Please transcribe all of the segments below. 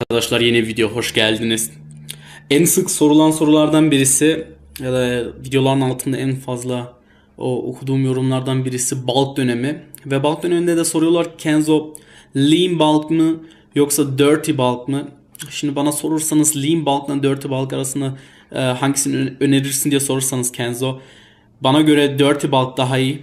Arkadaşlar yeni video hoş geldiniz. En sık sorulan sorulardan birisi ya da videoların altında en fazla o okuduğum yorumlardan birisi bulk dönemi. Ve bulk döneminde de soruyorlar Kenzo lean bulk mı yoksa dirty bulk mı? Şimdi bana sorursanız lean bulk ile dirty bulk arasında e, hangisini önerirsin diye sorursanız Kenzo bana göre dirty bulk daha iyi.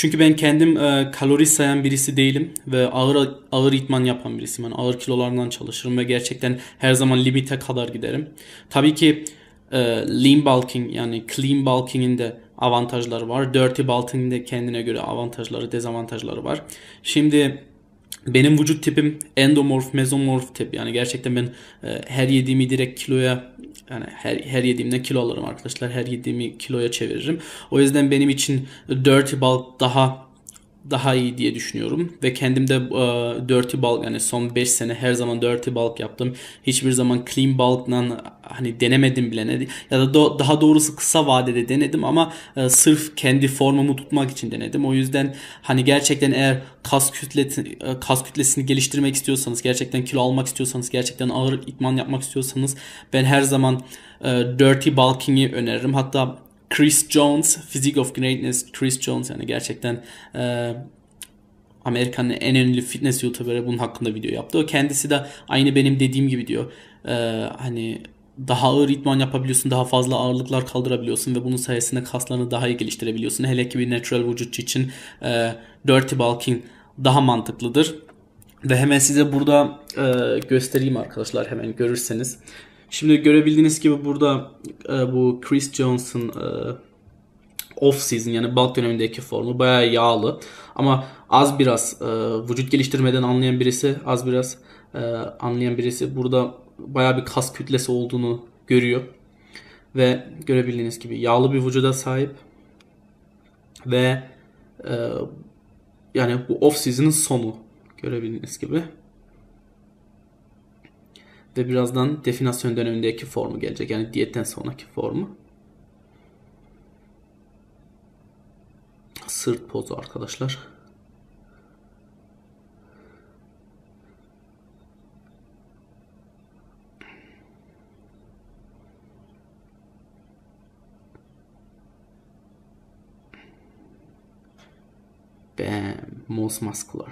Çünkü ben kendim e, kalori sayan birisi değilim ve ağır ağır idman yapan birisiyim. Yani ağır kilolardan çalışırım ve gerçekten her zaman limite kadar giderim. Tabii ki e, lean bulking yani clean bulking'in de avantajları var. Dirty bulking'in de kendine göre avantajları, dezavantajları var. Şimdi benim vücut tipim endomorf, mezomorf tip. Yani gerçekten ben e, her yediğimi direkt kiloya yani her, her yediğimde kilo alırım arkadaşlar. Her yediğimi kiloya çeviririm. O yüzden benim için dirty bulk daha daha iyi diye düşünüyorum ve kendimde e, dirty bulk yani son 5 sene her zaman dirty bulk yaptım. Hiçbir zaman clean bulk'la hani denemedim bile ne ya da do- daha doğrusu kısa vadede denedim ama e, sırf kendi formumu tutmak için denedim. O yüzden hani gerçekten eğer kas kütlesi e, kas kütlesini geliştirmek istiyorsanız, gerçekten kilo almak istiyorsanız, gerçekten ağır idman yapmak istiyorsanız ben her zaman e, dirty bulking'i öneririm. Hatta Chris Jones, Physique of Greatness, Chris Jones yani gerçekten e, Amerika'nın en ünlü fitness YouTuber'ı bunun hakkında video yaptı. O kendisi de aynı benim dediğim gibi diyor. E, hani daha ağır idman yapabiliyorsun, daha fazla ağırlıklar kaldırabiliyorsun ve bunun sayesinde kaslarını daha iyi geliştirebiliyorsun. Hele ki bir natural vücutçu için e, dirty bulking daha mantıklıdır. Ve hemen size burada e, göstereyim arkadaşlar hemen görürseniz. Şimdi görebildiğiniz gibi burada e, bu Chris Jones'un e, off season yani bulk dönemindeki formu bayağı yağlı. Ama az biraz e, vücut geliştirmeden anlayan birisi az biraz e, anlayan birisi burada bayağı bir kas kütlesi olduğunu görüyor. Ve görebildiğiniz gibi yağlı bir vücuda sahip. Ve e, yani bu off season'ın sonu görebildiğiniz gibi. Ve birazdan definasyon dönemindeki formu gelecek. Yani diyetten sonraki formu. Sırt pozu arkadaşlar. Bam, most muscular.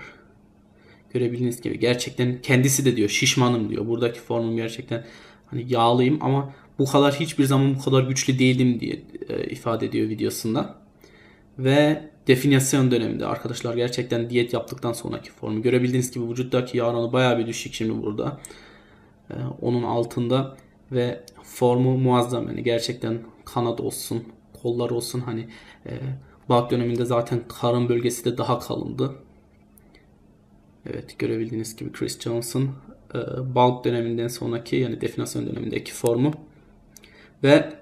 Görebildiğiniz gibi gerçekten kendisi de diyor şişmanım diyor. Buradaki formum gerçekten hani yağlıyım ama bu kadar hiçbir zaman bu kadar güçlü değildim diye e, ifade ediyor videosunda. Ve definasyon döneminde arkadaşlar gerçekten diyet yaptıktan sonraki formu. Görebildiğiniz gibi vücuttaki yağ oranı bayağı bir düşük şimdi burada. E, onun altında ve formu muazzam yani gerçekten kanat olsun, kollar olsun hani e, bulk döneminde zaten karın bölgesi de daha kalındı. Evet görebildiğiniz gibi Chris Johnson e, bulk döneminden sonraki yani definasyon dönemindeki formu. Ve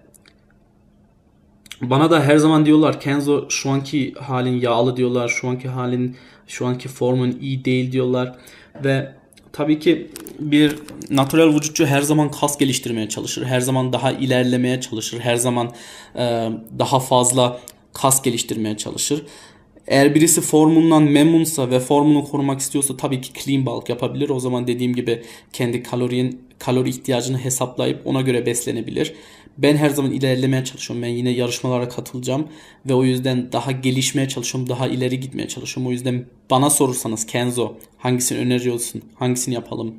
bana da her zaman diyorlar Kenzo şu anki halin yağlı diyorlar. Şu anki halin şu anki formun iyi değil diyorlar. Ve tabii ki bir natural vücutçu her zaman kas geliştirmeye çalışır. Her zaman daha ilerlemeye çalışır. Her zaman e, daha fazla kas geliştirmeye çalışır. Eğer birisi formundan memnunsa ve formunu korumak istiyorsa tabii ki clean bulk yapabilir. O zaman dediğim gibi kendi kalorin kalori ihtiyacını hesaplayıp ona göre beslenebilir. Ben her zaman ilerlemeye çalışıyorum. Ben yine yarışmalara katılacağım ve o yüzden daha gelişmeye çalışıyorum, daha ileri gitmeye çalışıyorum. O yüzden bana sorursanız Kenzo hangisini öneriyorsun? Hangisini yapalım?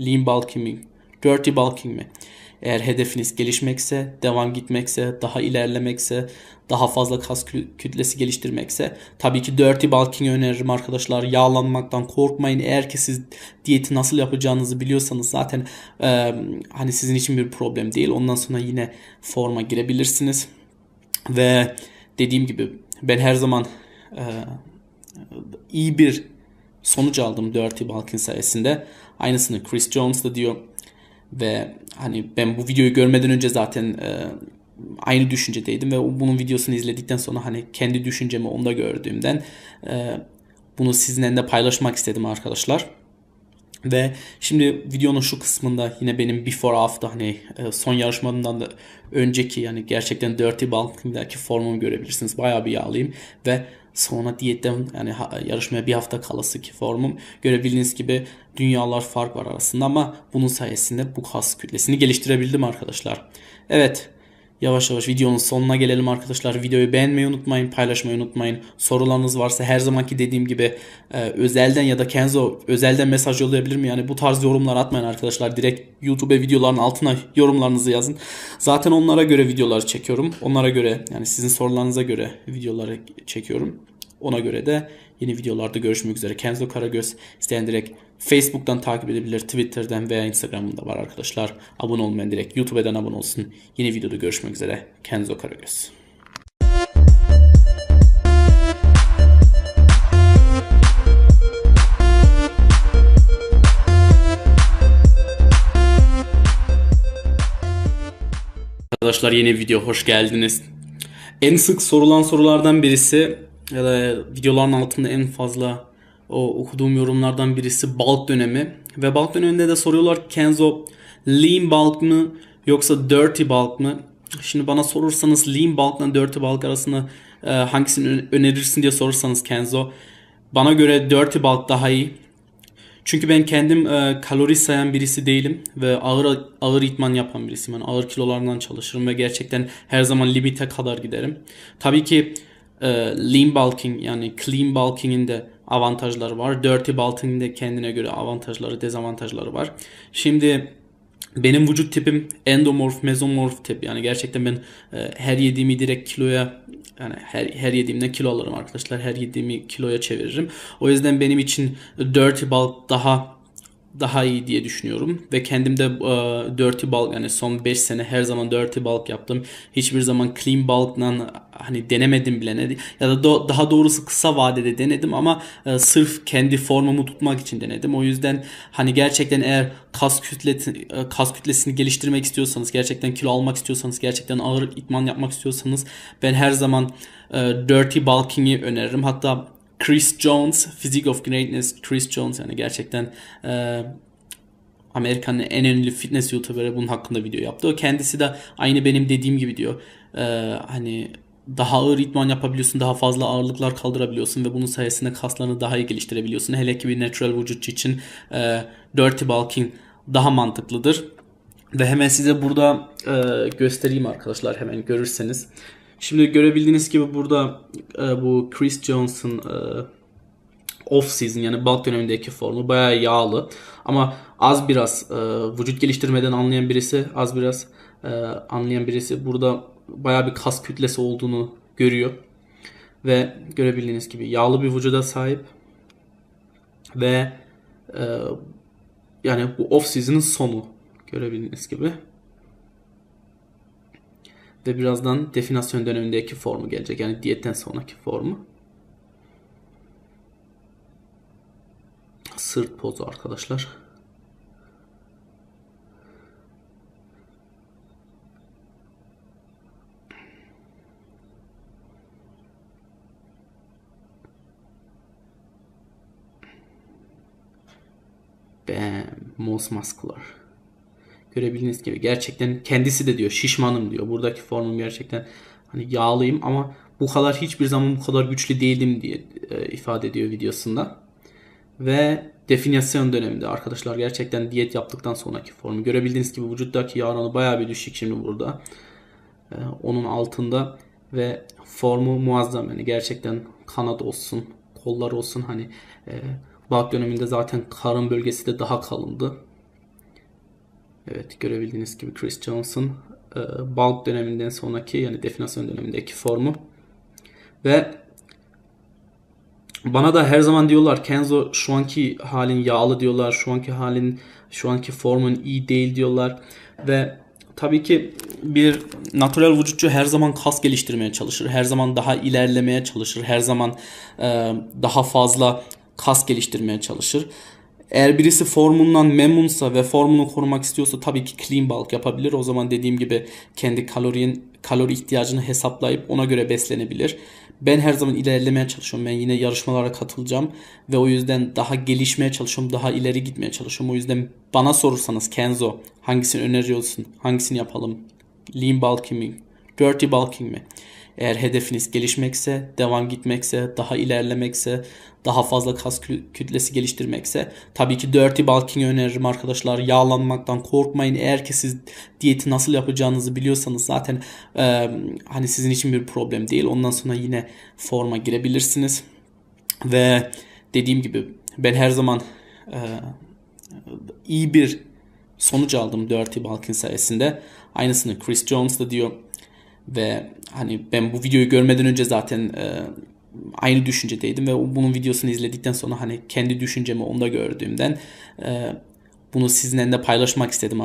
Lean bulking mi? Dirty bulking mi? Eğer hedefiniz gelişmekse, devam gitmekse, daha ilerlemekse, daha fazla kas kü- kütlesi geliştirmekse tabii ki dirty bulking öneririm arkadaşlar. Yağlanmaktan korkmayın. Eğer ki siz diyeti nasıl yapacağınızı biliyorsanız zaten e, hani sizin için bir problem değil. Ondan sonra yine forma girebilirsiniz. Ve dediğim gibi ben her zaman e, iyi bir sonuç aldım Dirty Bulking sayesinde. Aynısını Chris Jones da diyor. Ve hani ben bu videoyu görmeden önce zaten e, aynı düşüncedeydim ve bunun videosunu izledikten sonra hani kendi düşüncemi onda gördüğümden e, bunu sizinle de paylaşmak istedim arkadaşlar. Ve şimdi videonun şu kısmında yine benim before after hani e, son yarışmamdan da önceki yani gerçekten dirty bulking'daki formumu görebilirsiniz. Bayağı bir yağlıyım ve sonra diyetten yani yarışmaya bir hafta kalası ki formum. Görebildiğiniz gibi dünyalar fark var arasında ama bunun sayesinde bu kas kütlesini geliştirebildim arkadaşlar. Evet. Yavaş yavaş videonun sonuna gelelim arkadaşlar. Videoyu beğenmeyi unutmayın, paylaşmayı unutmayın. Sorularınız varsa her zamanki dediğim gibi e, özelden ya da Kenzo özelden mesaj yollayabilir mi? Yani bu tarz yorumlar atmayın arkadaşlar. Direkt YouTube videoların altına yorumlarınızı yazın. Zaten onlara göre videolar çekiyorum. Onlara göre yani sizin sorularınıza göre videoları çekiyorum. Ona göre de yeni videolarda görüşmek üzere. Kenzo Karagöz isteyen direkt Facebook'tan takip edebilir, Twitter'dan veya Instagram'da var arkadaşlar. Abone olmayan direkt YouTube'dan abone olsun. Yeni videoda görüşmek üzere. Kenzo Karagöz. Arkadaşlar yeni video hoş geldiniz. En sık sorulan sorulardan birisi ya da videoların altında en fazla o okuduğum yorumlardan birisi bulk dönemi. Ve bulk döneminde de soruyorlar Kenzo lean bulk mı yoksa dirty bulk mı? Şimdi bana sorursanız lean bulk ile dirty bulk arasında e, hangisini önerirsin diye sorursanız Kenzo bana göre dirty bulk daha iyi. Çünkü ben kendim e, kalori sayan birisi değilim ve ağır ağır idman yapan birisiyim. Yani ağır kilolardan çalışırım ve gerçekten her zaman limite kadar giderim. Tabii ki e, lean bulking yani clean bulking'in de avantajları var. Dirty bulking'in de kendine göre avantajları, dezavantajları var. Şimdi benim vücut tipim endomorf, mezomorf tip. Yani gerçekten ben e, her yediğimi direkt kiloya yani her, her yediğimde kilo alırım arkadaşlar. Her yediğimi kiloya çeviririm. O yüzden benim için dirty bulk daha daha iyi diye düşünüyorum ve kendim de e, dirty bulk yani son 5 sene her zaman dirty bulk yaptım. Hiçbir zaman clean bulk'la hani denemedim bile ne ya da do- daha doğrusu kısa vadede denedim ama e, sırf kendi formumu tutmak için denedim. O yüzden hani gerçekten eğer kas kütlesi e, kas kütlesini geliştirmek istiyorsanız, gerçekten kilo almak istiyorsanız, gerçekten ağır idman yapmak istiyorsanız ben her zaman e, dirty bulking'i öneririm. Hatta Chris Jones, Physique of Greatness, Chris Jones yani gerçekten e, Amerika'nın en ünlü fitness YouTuber'ı bunun hakkında video yaptı. O kendisi de aynı benim dediğim gibi diyor. E, hani daha ağır idman yapabiliyorsun, daha fazla ağırlıklar kaldırabiliyorsun ve bunun sayesinde kaslarını daha iyi geliştirebiliyorsun. Hele ki bir natural vücut için e, dirty bulking daha mantıklıdır. Ve hemen size burada e, göstereyim arkadaşlar hemen görürseniz. Şimdi görebildiğiniz gibi burada e, bu Chris Jones'un e, off season yani bulk dönemindeki formu bayağı yağlı. Ama az biraz e, vücut geliştirmeden anlayan birisi az biraz e, anlayan birisi burada bayağı bir kas kütlesi olduğunu görüyor. Ve görebildiğiniz gibi yağlı bir vücuda sahip. Ve e, yani bu off season'ın sonu görebildiğiniz gibi. Ve birazdan definasyon dönemindeki formu gelecek. Yani diyetten sonraki formu. Sırt pozu arkadaşlar. Most muscular. Görebildiğiniz gibi gerçekten kendisi de diyor şişmanım diyor. Buradaki formum gerçekten hani yağlıyım ama bu kadar hiçbir zaman bu kadar güçlü değildim diye e, ifade ediyor videosunda. Ve definasyon döneminde arkadaşlar gerçekten diyet yaptıktan sonraki formu. Görebildiğiniz gibi vücuttaki yağ oranı bayağı bir düşük şimdi burada. E, onun altında ve formu muazzam yani gerçekten kanat olsun, kollar olsun hani e, bulk döneminde zaten karın bölgesi de daha kalındı. Evet görebildiğiniz gibi Chris Johnson e, bulk döneminden sonraki yani definasyon dönemindeki formu. Ve bana da her zaman diyorlar Kenzo şu anki halin yağlı diyorlar. Şu anki halin şu anki formun iyi değil diyorlar. Ve tabii ki bir natural vücutçu her zaman kas geliştirmeye çalışır. Her zaman daha ilerlemeye çalışır. Her zaman e, daha fazla kas geliştirmeye çalışır. Eğer birisi formundan memnunsa ve formunu korumak istiyorsa tabii ki clean bulk yapabilir. O zaman dediğim gibi kendi kalorinin kalori ihtiyacını hesaplayıp ona göre beslenebilir. Ben her zaman ilerlemeye çalışıyorum. Ben yine yarışmalara katılacağım ve o yüzden daha gelişmeye çalışıyorum, daha ileri gitmeye çalışıyorum. O yüzden bana sorursanız Kenzo hangisini öneriyorsun? Hangisini yapalım? Lean bulking mi? Dirty bulking mi? Eğer hedefiniz gelişmekse, devam gitmekse, daha ilerlemekse, daha fazla kas kü- kütlesi geliştirmekse tabii ki dirty bulking öneririm arkadaşlar. Yağlanmaktan korkmayın. Eğer ki siz diyeti nasıl yapacağınızı biliyorsanız zaten e, hani sizin için bir problem değil. Ondan sonra yine forma girebilirsiniz. Ve dediğim gibi ben her zaman e, iyi bir sonuç aldım Dirty Bulking sayesinde. Aynısını Chris Jones da diyor. Ve hani ben bu videoyu görmeden önce zaten e, aynı düşüncedeydim ve bunun videosunu izledikten sonra hani kendi düşüncemi onda gördüğümden e, bunu sizinle de paylaşmak istedim